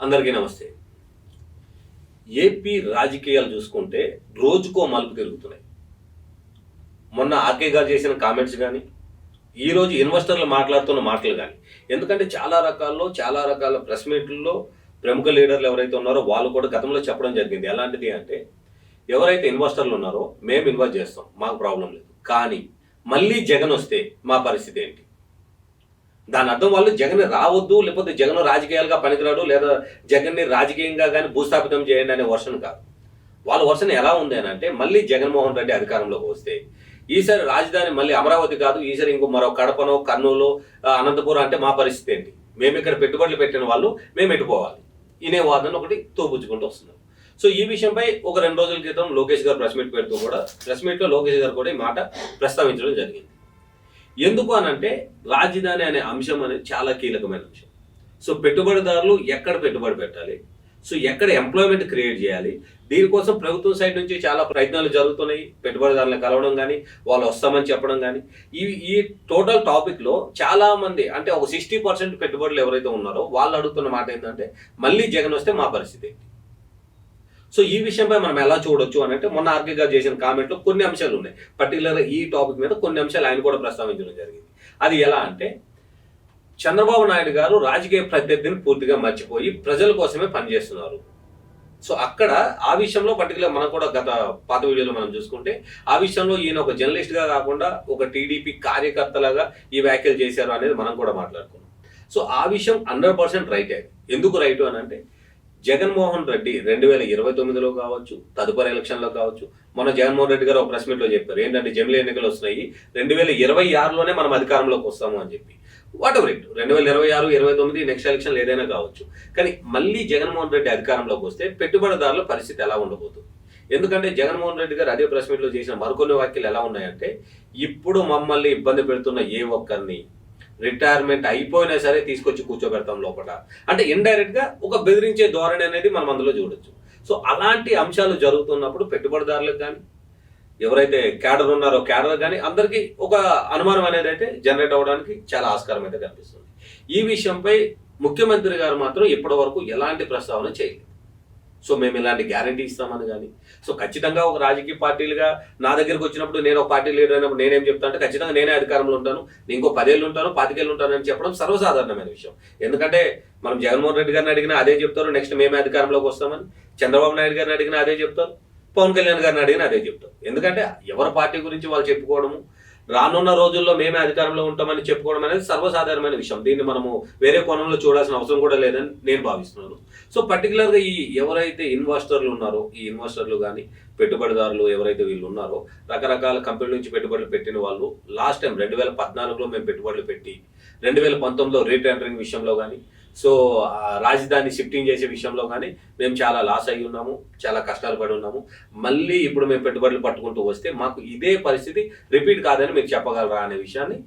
అందరికీ నమస్తే. ఏపీ రాజకీయాలు చూసుకుంటే రోజుకో మలుపు తిరుగుతున్నాయి. మొన్న ఆర్కే గారు చేసిన కామెంట్స్ కానీ ఈరోజు ఇన్వెస్టర్లు మాట్లాడుతున్న మాటలు కానీ ఎందుకంటే చాలా రకాల్లో చాలా రకాల ప్రెస్ మీట్లలో ప్రముఖ లీడర్లు ఎవరైతే ఉన్నారో వాళ్ళు కూడా గతంలో చెప్పడం జరిగింది. ఎలాంటిది అంటే ఎవరైతే ఇన్వెస్టర్లు ఉన్నారో మేము ఇన్వెస్ట్ చేస్తాం మాకు ప్రాబ్లం లేదు. కానీ మళ్ళీ జగన్ వస్తే మా పరిస్థితి ఏంటి? దాని అర్థం వాళ్ళు జగన్ రావద్దు లేకపోతే జగన్ రాజకీయాలుగా పనికిరాడు లేదా జగన్ని రాజకీయంగా కానీ భూస్థాపితం చేయండి అనే వర్షన్ కాదు. వాళ్ళ వర్షన్ ఎలా ఉంది అని అంటే మళ్ళీ జగన్మోహన్ రెడ్డి అధికారంలోకి వస్తే ఈసారి రాజధాని మళ్ళీ అమరావతి కాదు ఈసారి ఇంకో మరో కడపనో కర్నూలు అనంతపురం అంటే మా పరిస్థితి ఏంటి? మేము ఇక్కడ పెట్టుబడులు పెట్టిన వాళ్ళు మేము ఎట్టుకోవాలి ఇనే వాదన ఒకటి తోపుచ్చుకుంటూ వస్తున్నాం సో ఈ విషయంపై ఒక రెండు రోజుల క్రితం లోకేష్ గారు ప్రెస్ మీట్ పెడుతూ కూడా ప్రెస్ మీట్లో లోకేష్ గారు కూడా ఈ మాట ప్రస్తావించడం జరిగింది. ఎందుకు అనంటే రాజధాని అనే అంశం అనేది చాలా కీలకమైన అంశం. సో పెట్టుబడిదారులు ఎక్కడ పెట్టుబడి పెట్టాలి? సో ఎక్కడ ఎంప్లాయ్మెంట్ క్రియేట్ చేయాలి? దీనికోసం ప్రభుత్వం సైడ్ నుంచి చాలా ప్రయత్నాలు జరుగుతున్నాయి. పెట్టుబడిదారులను కలవడం కానీ వాళ్ళు వస్తామని చెప్పడం కానీ. ఈ ఈ టోటల్ టాపిక్లో చాలా మంది అంటే ఒక సిక్స్టీ పర్సెంట్ పెట్టుబడులు ఎవరైతే ఉన్నారో వాళ్ళు అడుగుతున్న మాట ఏంటంటే మళ్ళీ జగన్ వస్తే మా పరిస్థితి ఏంటి? సో ఈ విషయంపై మనం ఎలా చూడొచ్చు అని అంటే మొన్న ఆర్కే గారు చేసిన కామెంట్లో కొన్ని అంశాలు ఉన్నాయి. పర్టికులర్గా ఈ టాపిక్ మీద కొన్ని అంశాలు ఆయన కూడా ప్రస్తావించడం జరిగింది. అది ఎలా అంటే చంద్రబాబు నాయుడు గారు రాజకీయ ప్రత్యర్థిని పూర్తిగా మర్చిపోయి ప్రజల కోసమే పనిచేస్తున్నారు. సో అక్కడ ఆ విషయంలో పర్టికులర్ మనం కూడా గత పాత వీడియోలో మనం చూసుకుంటే ఆ విషయంలో ఈయన ఒక జర్నలిస్ట్గా కాకుండా ఒక టీడీపీ కార్యకర్తలాగా ఈ వ్యాఖ్యలు చేశారు అనేది మనం కూడా మాట్లాడుకున్నాం. సో ఆ విషయం హండ్రెడ్ పర్సెంట్ రైట్. ఎందుకు రైట్ అని అంటే జగన్మోహన్ రెడ్డి రెండు వేల ఇరవై తొమ్మిదిలో కావచ్చు తదుపరి ఎలక్షన్లో కావచ్చు మన జగన్మోహన్ రెడ్డి గారు ఒక ప్రెస్ మీట్లో చెప్పారు. ఏంటంటే జమిలీ ఎన్నికలు వస్తున్నాయి రెండు వేల ఇరవై ఆరులోనే మనం అధికారంలోకి వస్తాము అని చెప్పి. వాట్ ఎవర్ ఇట్ రెండు వేల ఇరవై ఆరు ఇరవై తొమ్మిది నెక్స్ట్ ఎలక్షన్ ఏదైనా కావచ్చు. కానీ మళ్ళీ జగన్మోహన్ రెడ్డి అధికారంలోకి వస్తే పెట్టుబడిదారుల పరిస్థితి ఎలా ఉండబోతుంది? ఎందుకంటే జగన్మోహన్ రెడ్డి గారు అదే ప్రెస్ మీట్లో చేసిన మరికొన్ని వ్యాఖ్యలు ఎలా ఉన్నాయంటే ఇప్పుడు మమ్మల్ని ఇబ్బంది పెడుతున్న ఏ ఒక్కరిని రిటైర్మెంట్ అయిపోయినా సరే తీసుకొచ్చి కూర్చోబెడతాం లోపల. అంటే ఇండైరెక్ట్గా ఒక బెదిరించే ధోరణి అనేది మనం అందులో చూడొచ్చు. సో అలాంటి అంశాలు జరుగుతున్నప్పుడు పెట్టుబడిదారులకు కానీ ఎవరైతే క్యాడర్ ఉన్నారో క్యాడర్ కానీ అందరికీ ఒక అనుమానం అనేది అయితే జనరేట్ అవ్వడానికి చాలా ఆస్కారం అయితే కనిపిస్తుంది. ఈ విషయంపై ముఖ్యమంత్రి గారు మాత్రం ఇప్పటి వరకు ఎలాంటి ప్రస్తావన చేయలేదు. సో మేము ఇలాంటి గ్యారంటీ ఇస్తామని కానీ. సో ఖచ్చితంగా ఒక రాజకీయ పార్టీలుగా నా దగ్గరికి వచ్చినప్పుడు నేను ఒక పార్టీ లీడర్ అయినప్పుడు నేనేం చెప్తా అంటే ఖచ్చితంగా నేనే అధికారంలో ఉంటాను నేను ఇంకో పదేళ్ళు ఉంటాను పాతికేళ్ళు ఉంటాను అని చెప్పడం సర్వసాధారణమైన విషయం. ఎందుకంటే మనం జగన్మోహన్ రెడ్డి గారిని అడిగినా అదే చెప్తారు నెక్స్ట్ మేమే అధికారంలోకి వస్తామని. చంద్రబాబు నాయుడు గారిని అడిగినా అదే చెప్తారు పవన్ కళ్యాణ్ గారిని అడిగినా అదే చెప్తారు. ఎందుకంటే ఎవరి పార్టీ గురించి వాళ్ళు చెప్పుకోవడము రానున్న రోజుల్లో మేమే అధికారంలో ఉంటామని చెప్పుకోవడం అనేది సర్వసాధారణమైన విషయం. దీన్ని మనము వేరే కోణంలో చూడాల్సిన అవసరం కూడా లేదని నేను భావిస్తున్నాను. సో పర్టికులర్గా ఈ ఎవరైతే ఇన్వెస్టర్లు ఉన్నారో ఈ ఇన్వెస్టర్లు కానీ పెట్టుబడిదారులు ఎవరైతే వీళ్ళు ఉన్నారో రకరకాల కంపెనీల నుంచి పెట్టుబడులు పెట్టిన వాళ్ళు లాస్ట్ టైం రెండు వేల పద్నాలుగులో మేము పెట్టుబడులు పెట్టి రెండు వేల పంతొమ్మిదిలో రీటెండరింగ్ విషయంలో కానీ సో రాజధాని షిఫ్టింగ్ చేసే విషయంలో కానీ మేము చాలా లాస్ అయి ఉన్నాము చాలా కష్టాలు పడి ఉన్నాము. మళ్ళీ ఇప్పుడు మేము పెట్టుబడులు పట్టుకుంటూ వస్తే మాకు ఇదే పరిస్థితి రిపీట్ కాదని మీరు చెప్పగలరా అనే విషయాన్ని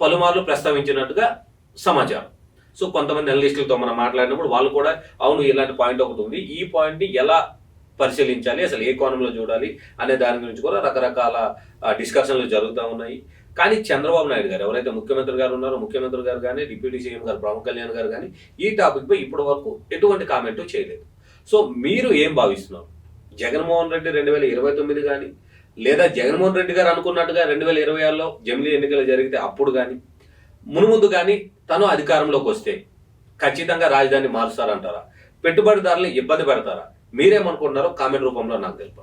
పలుమార్లు ప్రస్తావించినట్టుగా సమాచారం. సో కొంతమంది అనలిస్టులతో మనం మాట్లాడినప్పుడు వాళ్ళు కూడా అవును ఇలాంటి పాయింట్ ఒకటి ఉంది. ఈ పాయింట్ని ఎలా పరిశీలించాలి? అసలు ఏ కోణంలో చూడాలి? అనే దాని గురించి కూడా రకరకాల డిస్కషన్లు జరుగుతూ ఉన్నాయి. కానీ చంద్రబాబు నాయుడు గారు ఎవరైతే ముఖ్యమంత్రి గారు ఉన్నారో ముఖ్యమంత్రి గారు కానీ డిప్యూటీ సీఎం గారు పవన్ కళ్యాణ్ గారు కానీ ఈ టాపిక్ పై ఇప్పటి వరకు ఎటువంటి కామెంట్ చేయలేదు. సో మీరు ఏం భావిస్తున్నారు? జగన్మోహన్ రెడ్డి రెండు వేల ఇరవై తొమ్మిది కానీ లేదా జగన్మోహన్ రెడ్డి గారు అనుకున్నట్టుగా రెండు వేల ఇరవై ఆరులో జమిలీ ఎన్నికలు జరిగితే అప్పుడు కానీ మునుముందు కానీ తను అధికారంలోకి వస్తే ఖచ్చితంగా రాజధాని మారుస్తారంటారా? పెట్టుబడిదారులు ఇబ్బంది పెడతారా? మీరేమనుకుంటున్నారో కామెంట్ రూపంలో నాకు తెలుపు